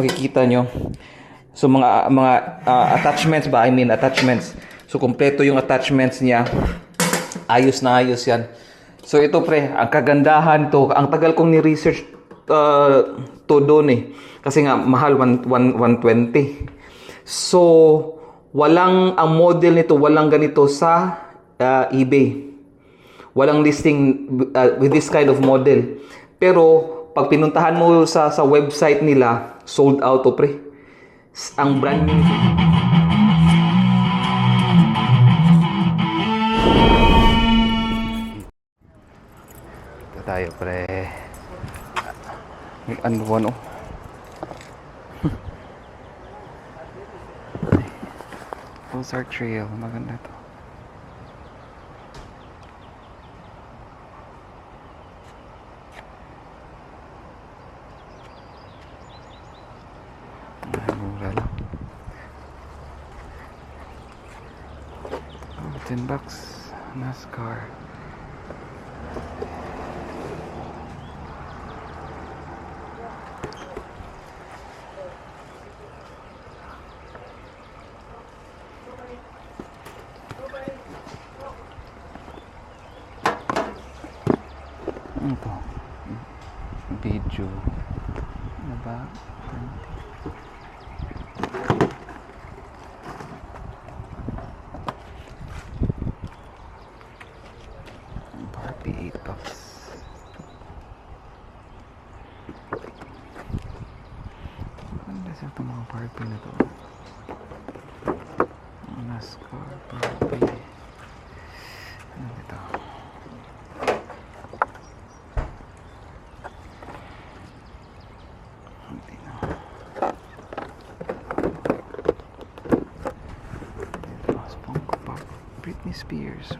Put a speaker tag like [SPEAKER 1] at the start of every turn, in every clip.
[SPEAKER 1] makikita nyo. So mga mga ah, attachments ba? I mean attachments. So kompleto yung attachments niya. Ayos na ayos yan. So ito pre, ang kagandahan to, ang tagal kong ni-research uh, to doon eh. Kasi nga mahal 1 120. So walang ang model nito, walang ganito sa uh, eBay. Walang listing uh, with this kind of model. Pero pag pinuntahan mo sa sa website nila, sold out to pre. Ang brand new Ito tayo pre. Ano ba no? Ozark Trail, maganda to. Ay, mura lang. 10 bucks. NASCAR. Ano to? Video. Ano NASCAR, Barbie. Ano dito? Hindi na. Pop. Britney Spears.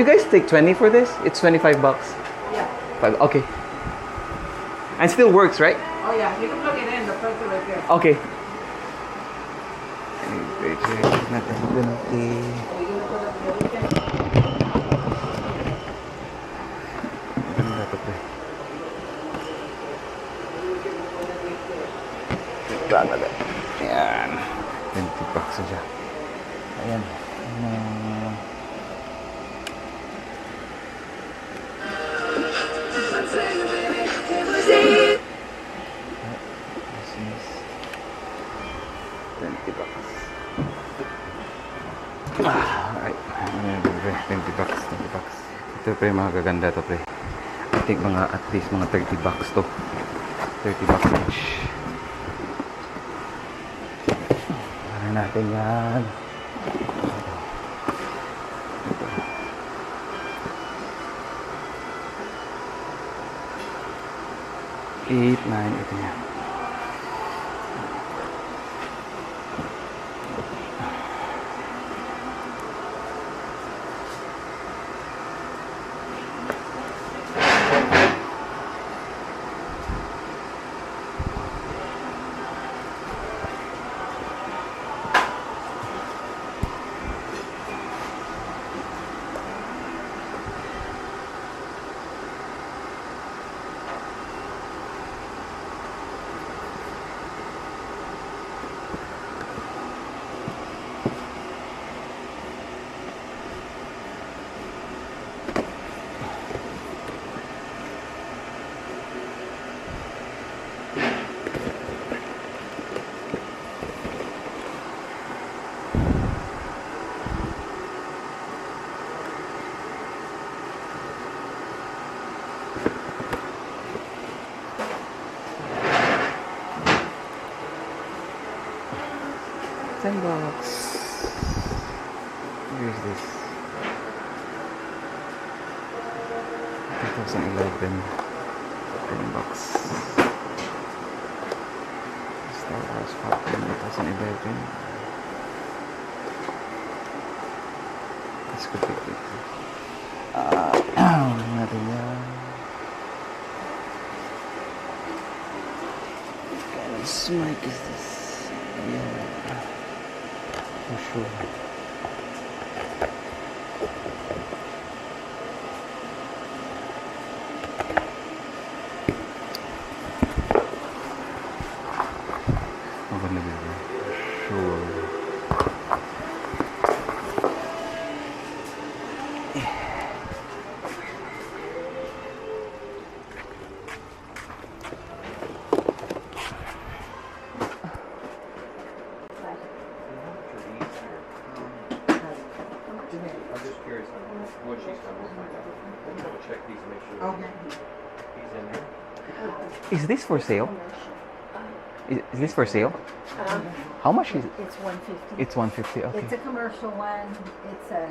[SPEAKER 1] You, guys take 20 for this? It's 25 bucks.
[SPEAKER 2] Yeah.
[SPEAKER 1] Five, okay. And still works, right?
[SPEAKER 2] Oh yeah, you can plug it in, the plug is right there.
[SPEAKER 1] Okay. Pre, mga gaganda to pre. I think mga at least mga 30 bucks to. 30 bucks each. Ano natin yan? Eight, nine, ito yan. Bucks. Where is this? 2011. Ten bucks. Star Wars Falcon 2011. Let's go pick it. Ah, natin yan. What kind of mic is this? Yeah. düşüyor.
[SPEAKER 3] I'm just curious on what she's done. We'll find out. We'll double check these, make sure
[SPEAKER 2] Okay.
[SPEAKER 3] he's in there.
[SPEAKER 1] Is this for sale? Is, is this for sale?
[SPEAKER 4] Um,
[SPEAKER 1] How much is it?
[SPEAKER 4] It's one fifty.
[SPEAKER 1] It's 150. Okay.
[SPEAKER 4] It's a commercial one. It's a,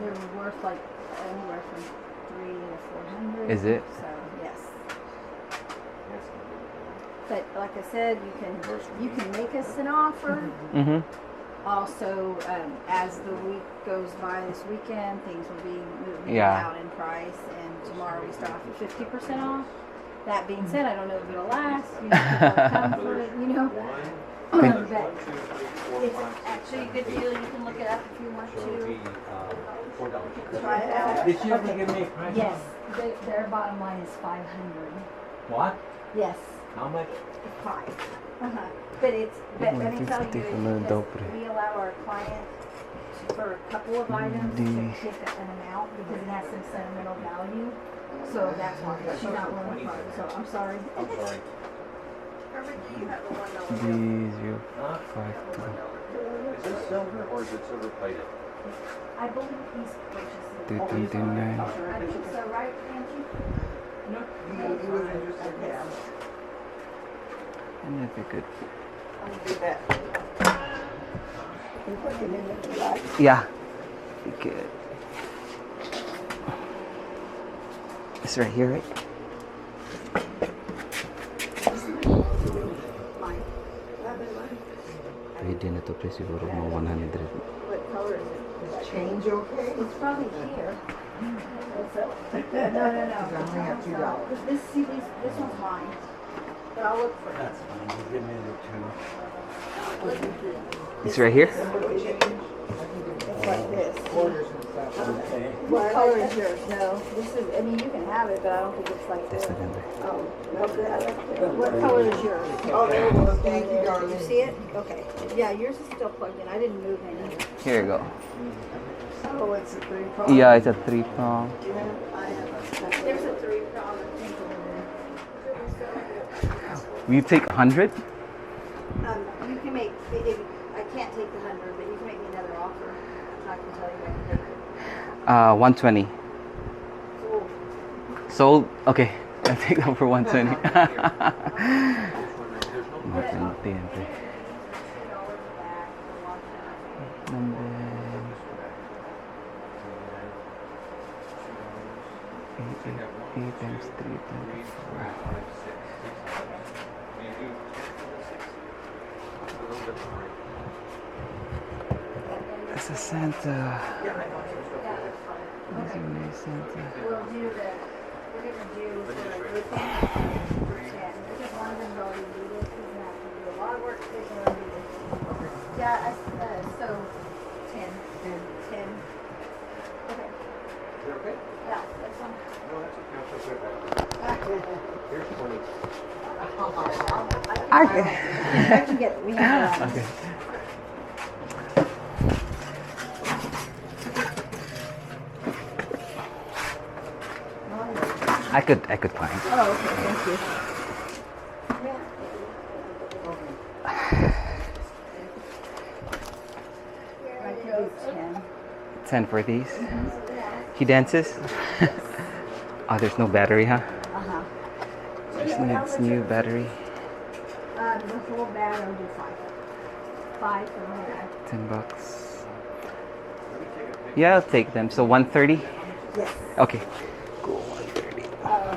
[SPEAKER 4] they're worth like anywhere from three to four hundred.
[SPEAKER 1] Is it?
[SPEAKER 4] So, yes.
[SPEAKER 3] Yes.
[SPEAKER 4] But like I said, you can, you can make us an offer.
[SPEAKER 1] Mm-hmm.
[SPEAKER 4] Also, um, as the week goes by this weekend, things will be moving
[SPEAKER 1] Yeah.
[SPEAKER 4] down in price. And tomorrow we start off at fifty percent off. That being said, I don't know if it'll last. You know, people come for it, you know.
[SPEAKER 3] One,
[SPEAKER 4] But
[SPEAKER 3] one, two, three, four,
[SPEAKER 4] it's actually a good deal. You can look it up if you want
[SPEAKER 3] So it'll
[SPEAKER 4] to.
[SPEAKER 3] be, uh, four dollars.
[SPEAKER 4] Try it out.
[SPEAKER 5] Did she ever give me a price?
[SPEAKER 4] Yes, their, their bottom line is five hundred.
[SPEAKER 5] What?
[SPEAKER 4] Yes,
[SPEAKER 5] How much?
[SPEAKER 4] five. Uh-huh. But it's, but let me tell you, it's
[SPEAKER 1] for the
[SPEAKER 4] because
[SPEAKER 1] dope, right?
[SPEAKER 4] we allow our clients for a couple of items to
[SPEAKER 1] The-
[SPEAKER 4] pick an amount because it has some sentimental value. So that's why she's not willing to part, so I'm sorry.
[SPEAKER 3] I'm sorry.
[SPEAKER 1] D zero
[SPEAKER 5] Huh?
[SPEAKER 1] five two.
[SPEAKER 3] Is this silver or is it silver plated?
[SPEAKER 4] I believe he's purchasing.
[SPEAKER 1] Two twenty nine.
[SPEAKER 4] I think so, right, Angie?
[SPEAKER 1] And that'd be good. Yeah. Be good. It's right here, right? Pwede na to pre siguro mga 100.
[SPEAKER 2] Change okay?
[SPEAKER 4] It's probably here. No, no, no.
[SPEAKER 2] only have two dollars.
[SPEAKER 4] This, see, this, this one's mine. But I'll look for it.
[SPEAKER 5] That's fine. You give me the two.
[SPEAKER 1] It's right here?
[SPEAKER 4] It's like this.
[SPEAKER 5] Okay.
[SPEAKER 4] What color is yours? No, this is, I mean, you can have it, but I don't think it's like this. Oh, okay. What color is yours?
[SPEAKER 2] Oh, there it was. Thank you, darling.
[SPEAKER 4] You see it? Okay. Yeah, yours is still plugged in. I didn't move any.
[SPEAKER 1] Here you go.
[SPEAKER 2] Oh, it's a three prong.
[SPEAKER 1] Yeah, it's a three prong.
[SPEAKER 2] I have a
[SPEAKER 4] There's a three prong.
[SPEAKER 1] You take 100?
[SPEAKER 4] Um, you can make, if, I can't take the hundred, but you can make me another offer. I can tell you I can take it.
[SPEAKER 1] Uh, 120.
[SPEAKER 4] Cool.
[SPEAKER 1] Sold? Okay. I'll take that for 120. 120, ente. And then... Eight, eight, eight times three times four. That's a Santa. That's a nice Santa.
[SPEAKER 4] We'll do the, we're gonna do for a group for ten, because London's already do this, he's gonna have to do a lot of work, he's gonna do this. Yeah, I, s- uh, so, ten. Ten. Ten. Okay,
[SPEAKER 3] Is that okay?
[SPEAKER 4] yeah, that's fine.
[SPEAKER 3] No, that's okay. I'll take that back. Here's twenty.
[SPEAKER 4] I can, I can get, we have, um,
[SPEAKER 1] Okay. I could I could find.
[SPEAKER 4] oh, okay, thank you. I can do ten.
[SPEAKER 1] 10 for these. He dances. oh, there's no battery, huh? Just needs new battery.
[SPEAKER 4] Uh, the whole bag, I'll do five. Five for the whole bag.
[SPEAKER 1] 10 bucks. Yeah, I'll take them. So 130?
[SPEAKER 4] Yes.
[SPEAKER 1] Okay. Cool, 130.
[SPEAKER 2] Uh,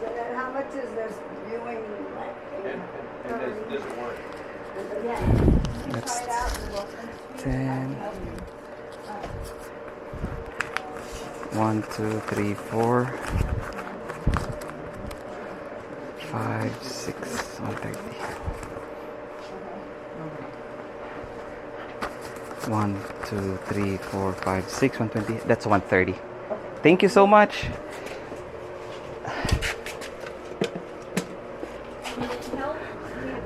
[SPEAKER 2] so then how much is this viewing?
[SPEAKER 3] And, and does, does it work?
[SPEAKER 4] Yeah.
[SPEAKER 1] That's
[SPEAKER 4] Try it out and we'll
[SPEAKER 1] five, six, something. One, two, three, four, five, six, one twenty. That's one thirty. Thank you so much.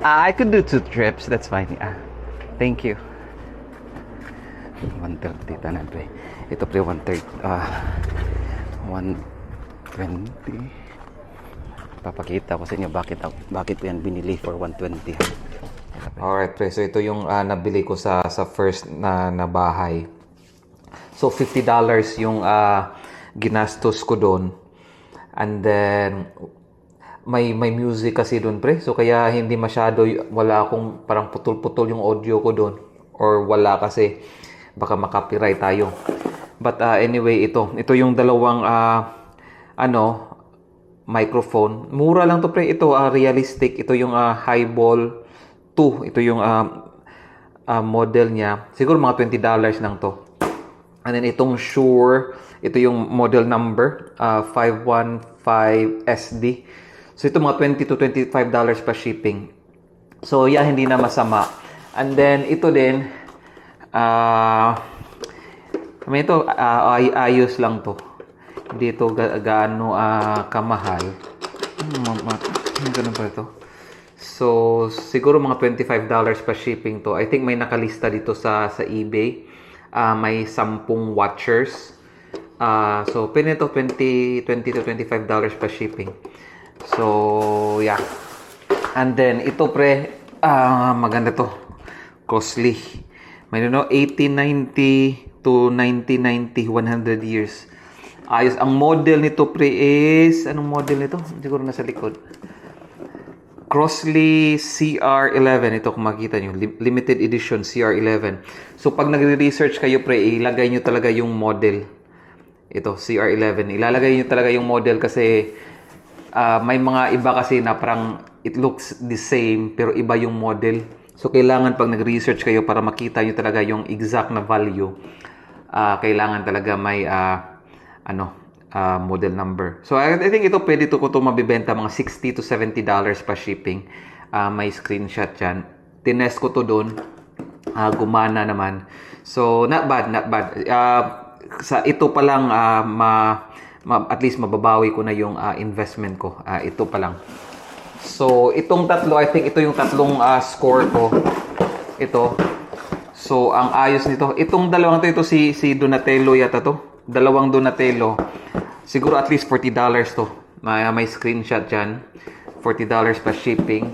[SPEAKER 1] Ah, I could do two trips. That's fine. Uh, thank you. 130 tanan. Ito pre 130 ah 120 Papakita ko sa inyo bakit bakit ko yan binili for 120. Alright pre, so ito yung ah, nabili ko sa sa first na, na bahay. So $50 yung ah, ginastos ko doon. And then may may music kasi doon pre. So kaya hindi masyado wala akong parang putol-putol yung audio ko doon or wala kasi baka makopyright tayo. But ah, anyway, ito ito yung dalawang ah, ano microphone. Mura lang to pre. Ito ah, realistic. Ito yung ah, Highball 2. Ito yung ah, ah, model niya. Siguro mga $20 lang to. And then itong Shure, ito yung model number, uh, 515SD. So ito mga 20 to 25 dollars pa shipping. So yeah, hindi na masama. And then ito din, ah, I mean, ito ah, ay ayos lang to. Hindi ito ga- gaano ah, kamahal. Hmm, ganun pa ito. So, siguro mga $25 pa shipping to. I think may nakalista dito sa sa eBay. Ah, may 10 watchers. Ah, so, pwede ito 20, 20 to 25 dollars pa shipping. So, yeah. And then, ito pre, ah, maganda to. Costly. May no, 1890 to 1990, 100 years. Ayos. Ang model nito pre is, anong model nito? Siguro nasa likod. Crossley CR11. Ito kung makita nyo. Lim- Limited edition CR11. So, pag nagre-research kayo, pre, ilagay nyo talaga yung model. Ito, CR11. Ilalagay nyo talaga yung model kasi ah, may mga iba kasi na parang it looks the same pero iba yung model. So, kailangan pag nag-research kayo para makita nyo talaga yung exact na value, ah, kailangan talaga may ah, ano, ah, model number. So, I, I think ito pwede to ko to mabibenta mga 60 to 70 dollars pa shipping. Ah, may screenshot yan. Tinest ko to doon. Ah, gumana naman. So, not bad, not bad. Uh, sa ito pa lang, ah, ma, ma- at least mababawi ko na yung ah, investment ko. Ah, ito pa lang. So, itong tatlo, I think ito yung tatlong ah, score ko. Ito. So, ang ayos nito. Itong dalawang to, ito si, si Donatello yata to. Dalawang Donatello. Siguro at least $40 to. May, may screenshot dyan. $40 plus shipping.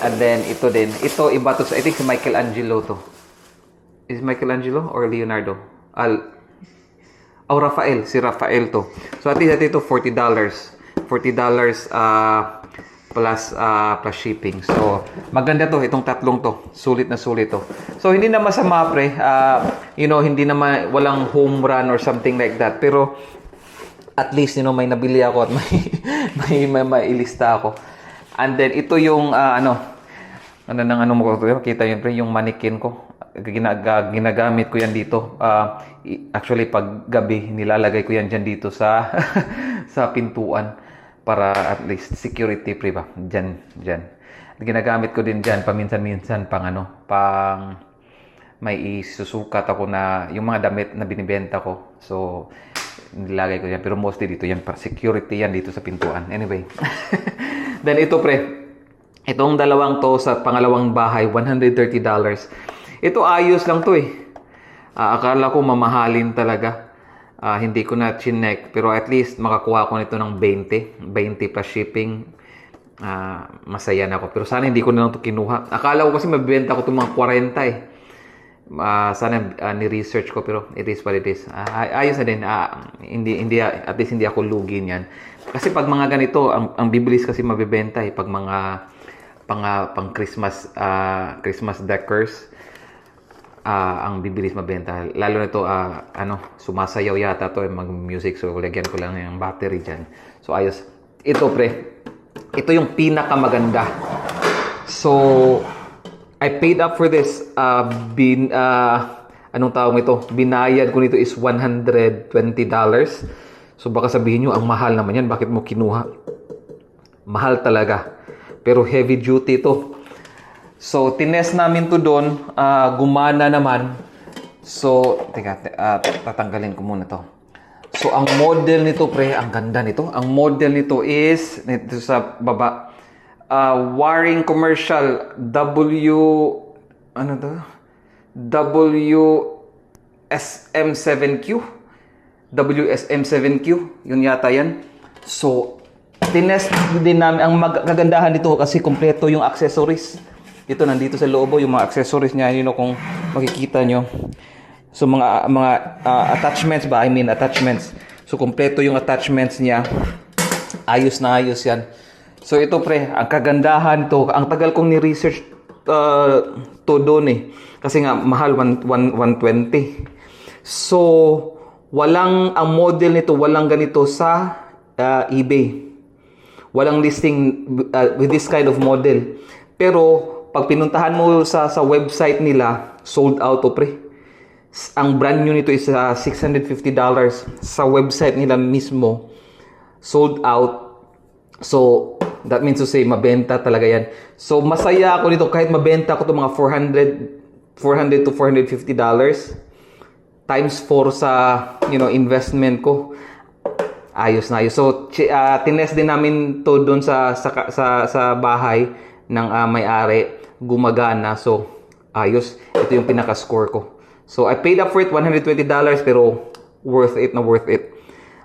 [SPEAKER 1] And then, ito din. Ito, iba to. I think si Michelangelo to. Is Michelangelo or Leonardo? Al Oh, Rafael. Si Rafael to. So, at least ito $40. $40 ah plus ah, plus shipping. So, maganda to. Itong tatlong to. Sulit na sulit to. So, hindi na masama, pre. Ah, you know, hindi naman walang home run or something like that. Pero, at least, you know, may nabili ako at may, may, may, may ilista ako. And then, ito yung, ah, ano, ano nang ano mo ko, kita yun, pre, yung mannequin ko. Ginaga, ginagamit ko yan dito. I- actually, pag gabi, nilalagay ko yan dyan dito sa, sa pintuan para at least security pre ba? Dyan dyan ginagamit ko din dyan paminsan-minsan pang ano pang may isusukat ako na yung mga damit na binibenta ko. So nilagay ko yan pero mostly dito yan pa security yan dito sa pintuan. Anyway then ito pre. Itong dalawang to sa pangalawang bahay $130 ito ayos lang to eh. Ah, akala ko mamahalin talaga Ah, hindi ko na chinek pero at least makakuha ko nito ng 20 20 plus shipping Ah, masaya na ako pero sana hindi ko na lang to kinuha akala ko kasi mabibenta ko itong mga 40 eh Ah, sana ah, ni-research ko pero it is what it is. Ay- ayos na din. Ah, hindi hindi at least hindi ako lugi niyan. Kasi pag mga ganito, ang ang bibilis kasi mabebenta eh pag mga pang ah, pang Christmas ah, Christmas decors ah, ang bibilis mabenta. Lalo na ito, ah, ano, sumasayaw yata to mag-music. So, lagyan ko lang yung battery dyan. So, ayos. Ito, pre. Ito yung pinakamaganda. So, I paid up for this. Uh, bin, uh, anong tawag ito? Binayad ko nito is $120. So, baka sabihin nyo, ang mahal naman yan. Bakit mo kinuha? Mahal talaga. Pero heavy duty to. So, tinest namin to doon. ah, gumana naman. So, teka, te- ah, tatanggalin ko muna to. So, ang model nito, pre, ang ganda nito. Ang model nito is, nito sa baba, ah, Waring Commercial W, ano to? WSM7Q. WSM7Q. Yun yata yan. So, tinest din namin, ang mag- kagandahan nito kasi kompleto yung accessories. Ito, nandito sa loob, oh, yung mga accessories niya, yun know, kung makikita nyo. So, mga, mga ah, attachments ba? I mean, attachments. So, kompleto yung attachments niya. Ayos na ayos yan. So, ito pre, ang kagandahan to, ang tagal kong ni-research uh, to doon eh. Kasi nga, mahal, 1, 120. So, walang, ang model nito, walang ganito sa ah, eBay. Walang listing uh, with this kind of model. Pero, pag pinuntahan mo sa, sa website nila, sold out to pre. Ang brand new nito is ah, $650 sa website nila mismo. Sold out. So, that means to say, mabenta talaga yan. So, masaya ako nito kahit mabenta ko to mga 400, 400 to 450 dollars times 4 sa, you know, investment ko. Ayos na ayos. So, chi- ah, tinest din namin to doon sa, sa, sa, sa bahay ng ah, may-ari. Gumagana. So, ayos. Ito yung pinaka-score ko. So, I paid up for it, $120 pero worth it na worth it.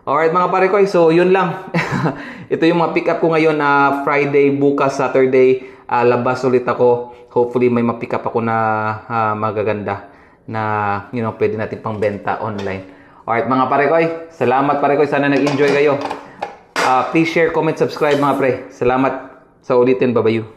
[SPEAKER 1] Alright mga pare ko, so yun lang. Ito yung mga pick up ko ngayon na Friday, bukas, Saturday. ah, labas ulit ako. Hopefully may ma-pick up ako na ah, magaganda na you know, pwede natin pang benta online. Alright mga pare ko, salamat pare ko. Sana nag-enjoy kayo. Ah, please share, comment, subscribe mga pre. Salamat sa ulitin. Babayu.